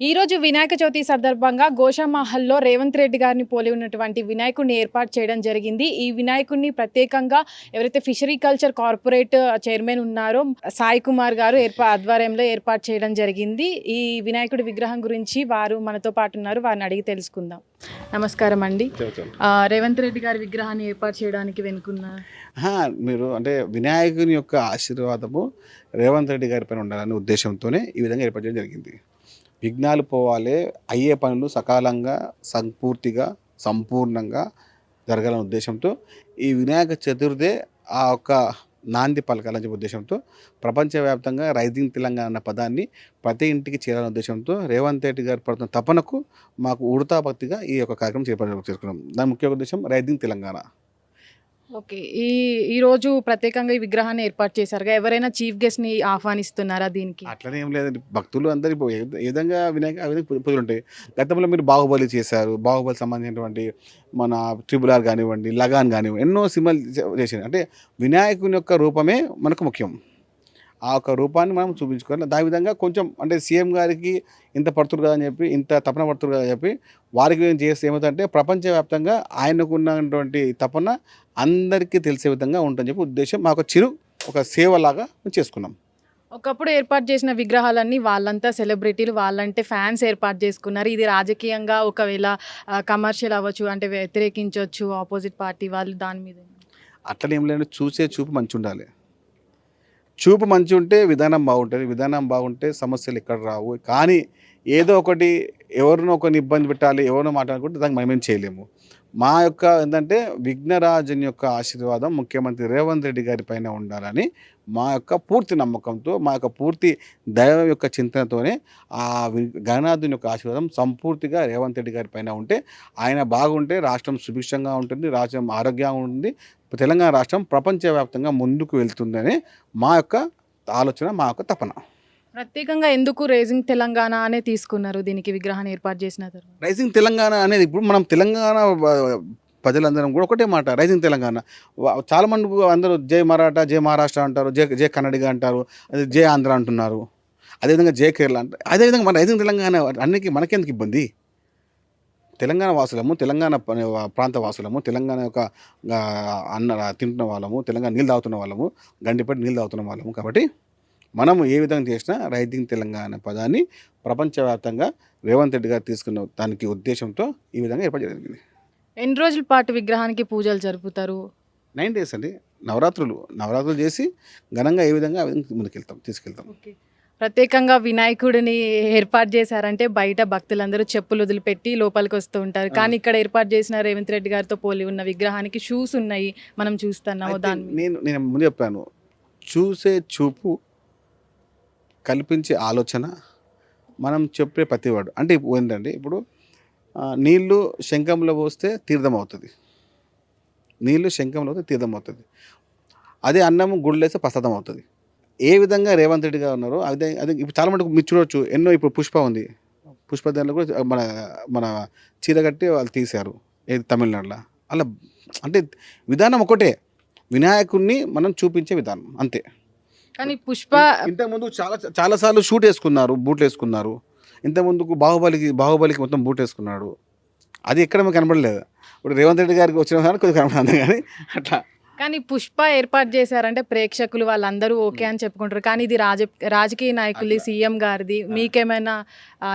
ఈ రోజు వినాయక చవితి సందర్భంగా గోషామహల్లో రేవంత్ రెడ్డి గారిని పోలి ఉన్నటువంటి వినాయకుడిని ఏర్పాటు చేయడం జరిగింది. ఈ వినాయకుడిని ప్రత్యేకంగా ఎవరైతే ఫిషరీ కల్చర్ కార్పొరేట్ చైర్మన్ ఉన్నారో సాయి కుమార్ గారు ఏర్పా ఆధ్వర్యంలో ఏర్పాటు చేయడం జరిగింది. ఈ వినాయకుడి విగ్రహం గురించి వారు మనతో పాటు ఉన్నారు. వారిని అడిగి తెలుసుకుందాం. నమస్కారం అండి. రేవంత్ రెడ్డి గారి విగ్రహాన్ని ఏర్పాటు చేయడానికి వెనుకున్న ఆహా, మీరు అంటే వినాయకుని యొక్క ఆశీర్వాదము రేవంత్ రెడ్డి గారి పైన ఉండాలనే ఉద్దేశంతోనే ఈ విధంగా ఏర్పాటు చేయడం జరిగింది. విఘ్నాలు పోవాలి అయ్యే పనులు సకాలంగా సంపూర్తిగా సంపూర్ణంగా జరగాలనే ఉద్దేశంతో ఈ వినాయక చతుర్థే ఆ యొక్క నాంది పలకాలని చెప్పే ఉద్దేశంతో ప్రపంచవ్యాప్తంగా రైజింగ్ తెలంగాణ అన్న పదాన్ని ప్రతి ఇంటికి చేరాలనే ఉద్దేశంతో రేవంత్ రెడ్డి గారు పడుతున్న తపనకు మాకు ఉడతాభక్తిగా ఈ యొక్క కార్యక్రమం చేపట్టడం చేసుకున్నాం దాని ముఖ్య ఉద్దేశం రైజింగ్ తెలంగాణ. ఓకే. ఈ ఈరోజు ప్రత్యేకంగా ఈ విగ్రహాన్ని ఏర్పాటు చేశారుగా. ఎవరైనా చీఫ్ గెస్ట్ని ఆహ్వానిస్తున్నారా దీనికి? అట్లనే ఏం లేదండి. భక్తులు అందరి ఇప్పుడు ఏ ఏ విధంగా వినాయక ఆ విధంగా పూజ- పూజలు ఉంటాయి గతంలో మీరు బాహుబలి చేశారు. బాహుబలి సంబంధించినటువంటి మన ట్రిబుల్ ఆర్ కానివ్వండి లగాన్ కానివ్వండి ఎన్నో సినిమాలు చే- చేశారు. అంటే వినాయకుని యొక్క రూపమే మనకు ముఖ్యం. ఆ యొక్క రూపాన్ని మనం చూపించుకోవాలి. దాని విధంగా కొంచెం అంటే సీఎం గారికి ఇంత పడుతురు కదా అని చెప్పి ఇంత తపన పడుతురు కదా అని చెప్పి వారికి ఏం చేస్తే ఏమవుతుందంటే ప్రపంచవ్యాప్తంగా ఆయనకు ఉన్నటువంటి తపన అందరికీ తెలిసే విధంగా ఉంటుందని చెప్పి ఉద్దేశం. మాకు చిరు ఒక సేవలాగా మేము చేసుకున్నాం. ఒకప్పుడు ఏర్పాటు చేసిన విగ్రహాలన్నీ వాళ్ళంతా సెలబ్రిటీలు వాళ్ళంటే ఫ్యాన్స్ ఏర్పాటు చేసుకున్నారు. ఇది రాజకీయంగా ఒకవేళ కమర్షియల్ అవ్వచ్చు అంటే వ్యతిరేకించవచ్చు ఆపోజిట్ పార్టీ వాళ్ళు దాని మీద. అట్లనే లేదు చూసే చూపు మంచి ఉండాలి. చూపు మంచి ఉంటే విధానం బాగుంటుంది విధానం బాగుంటే సమస్యలు ఇక్కడ రావు. కానీ ఏదో ఒకటి ఎవరినో ఒకరిని ఇబ్బంది పెట్టాలి ఎవరినో మాట్లాడుకుంటే దానికి మనమేం చేయలేము. మా యొక్క ఏంటంటే విఘ్నరాజన్ యొక్క ఆశీర్వాదం ముఖ్యమంత్రి రేవంత్ రెడ్డి గారి పైన ఉండాలని మా యొక్క పూర్తి నమ్మకంతో మా యొక్క పూర్తి దైవం యొక్క చింతనతోనే ఆ వి- గణనాథుని యొక్క ఆశీర్వాదం సంపూర్తిగా రేవంత్ రెడ్డి గారి పైన ఉంటే ఆయన బాగుంటే రాష్ట్రం సుభిక్షంగా ఉంటుంది రాష్ట్రం ఆరోగ్యంగా ఉంటుంది తెలంగాణ రాష్ట్రం ప్రపంచవ్యాప్తంగా ముందుకు వెళ్తుందని మా యొక్క ఆలోచన మా యొక్క తపన. ప్రత్యేకంగా ఎందుకు రేజింగ్ తెలంగాణ అనే తీసుకున్నారు దీనికి విగ్రహాన్ని ఏర్పాటు చేసిన తర్వాత? రైజింగ్ తెలంగాణ అనేది ఇప్పుడు మనం తెలంగాణ ప్రజలందరం కూడా ఒకటే మాట రైజింగ్ తెలంగాణ. వా- చాలా మంది అందరూ జై మరాఠా జై మహారాష్ట్ర అంటారు జై జై కన్నడిగా అంటారు అది జై ఆంధ్ర అంటున్నారు. అదేవిధంగా జై కేరళ అంటారు అదేవిధంగా మన రైజింగ్ తెలంగాణ అన్నికి మనకెందుకు ఇబ్బంది? తెలంగాణ వాసులము తెలంగాణ ప- ప్రాంత వాసులము తెలంగాణ యొక్క ఆ, అన్న తింటున్న వాళ్ళము తెలంగాణ నీళ్ళు తాగుతున్న వాళ్ళము గండిపట్టి నీళ్ళు తాగుతున్న వాళ్ళము కాబట్టి మనము ఏ విధంగా చేసినా రైజింగ్ తెలంగాణ అనే పదాన్ని ప్రపంచవ్యాప్తంగా రేవంత్ రెడ్డి గారు తీసుకున్న దానికి ఉద్దేశంతో ఈ విధంగా ఏర్పాటు జరిగింది. ఎన్ని రోజుల పాటు విగ్రహానికి పూజలు జరుపుతారు? నైన్ డేస్ అండి. నవరాత్రులు. నవరాత్రులు చేసి ఘనంగా ఏ విధంగా ముందుకెళ్తాం తీసుకెళ్తాం. ప్రత్యేకంగా వినాయకుడిని ఏర్పాటు చేశారంటే బయట భక్తులందరూ చెప్పులు వదిలిపెట్టి లోపలికి వస్తూ ఉంటారు. కానీ ఇక్కడ ఏర్పాటు చేసిన రేవంత్ రెడ్డి గారితో పోలి ఉన్న విగ్రహానికి షూస్ ఉన్నాయి మనం చూస్తున్నాము అయితే దాని మీద. నేను నేను ముందు చెప్పాను. చూసే చూపు కల్పించే ఆలోచన మనం చెప్పే ప్రతివాడు. అంటే ఏంటంటే ఇప్పుడు నీళ్ళు నీళ్ళు శంఖంలో పోస్తే తీర్థం అవుతుంది నీళ్ళు శంఖంలో పోతే తీర్థం అవుతుంది అదే అన్నం గుళ్ళేస్తే ప్రసాదం అవుతుంది ఏ విధంగా రేవంత్ రెడ్డి గారు ఉన్నారో అదే అదే ఇప్పుడు చాలా మటుకు మీరు చూడవచ్చు ఎన్నో ఇప్పుడు పుష్ప ఉంది. పుష్ప దానిలో కూడా మన మన చీర కట్టి వాళ్ళు తీశారు ఏది తమిళనాడులో. అలా అంటే విధానం ఒకటే. వినాయకుడిని మనం చూపించే విధానం అంతే. కానీ పుష్ప ఇంతకుముందు చాలా చాలా సార్లు షూట్ వేసుకున్నారు బూట్లు వేసుకున్నారు. ఇంతకుముందుకు బాహుబలికి బాహుబలికి మొత్తం బూట్ వేసుకున్నాడు. అది ఎక్కడ మనకు కనబడలేదు. ఇప్పుడు రేవంత్ రెడ్డి గారికి వచ్చిన కానీ కొద్దిగా కనబడింది కానీ అట్లా. కానీ పుష్ప ఏర్పాటు చేశారంటే ప్రేక్షకులు వాళ్ళందరూ ఓకే అని చెప్పుకుంటారు. కానీ ఇది రాజ రాజకీయ నాయకులు సీఎం గారిది. మీకేమైనా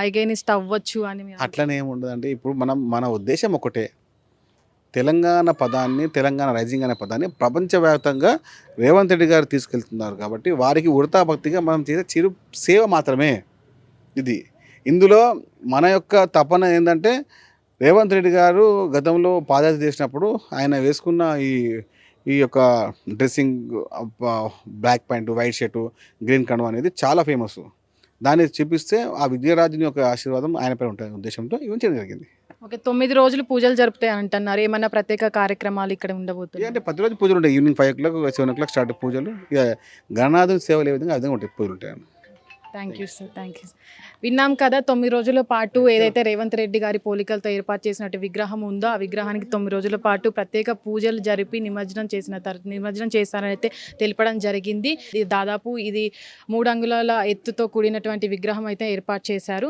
ఎగైనిస్ట్ అవ్వచ్చు అని అట్లనే ఏముండదంటే ఇప్పుడు మనం మన ఉద్దేశం ఒకటే. తెలంగాణ పదాన్ని తెలంగాణ రైజింగ్ అనే పదాన్ని ప్రపంచవ్యాప్తంగా రేవంత్ రెడ్డి గారు తీసుకెళ్తున్నారు కాబట్టి వారికి ఉడతా భక్తిగా మనం చేసే చిరు సేవ మాత్రమే ఇది. ఇందులో మన యొక్క తపన ఏంటంటే రేవంత్ రెడ్డి గారు గతంలో పాదయాత్ర చేసినప్పుడు ఆయన వేసుకున్న ఈ ఈ యొక్క dressing black pant white shirt green కండువా అనేది చాలా ఫేమస్. దాన్ని చూపిస్తే ఆ విజయరాజుని యొక్క ఆశీర్వాదం ఆయనపై ఉంటుంది ఉద్దేశంతో ఇవ్వడం జరిగింది. ఓకే తొమ్మిది రోజులు పూజలు జరుపుతాయి అంటున్నారు ఏమన్నా ప్రత్యేక కార్యక్రమాలు ఇక్కడ ఉండబోతున్నాయి? అంటే ప్రతిరోజు పూజలు ఉంటాయి. Evening five o'clock seven o'clock start పూజలు. ఇక గణనాథుని సేవలు ఏ విధంగా విధంగా ఉంటాయి? పూజలు ఉంటాయి thank you sir thank you విన్నాం కదా తొమ్మిది రోజుల పాటు ఏదైతే రేవంత్ రెడ్డి గారి పోలికలతో ఏర్పాటు చేసినట్టు విగ్రహం ఉందో ఆ విగ్రహానికి తొమ్మిది రోజుల పాటు ప్రత్యేక పూజలు జరిపి నిమజ్జనం చేసిన తర్వాత నిమజ్జనం చేస్తారని అయితే తెలపడం జరిగింది. ఇది దాదాపు ఇది మూడు అంగుళాల ఎత్తుతో కూడినటువంటి విగ్రహం అయితే ఏర్పాటు చేశారు.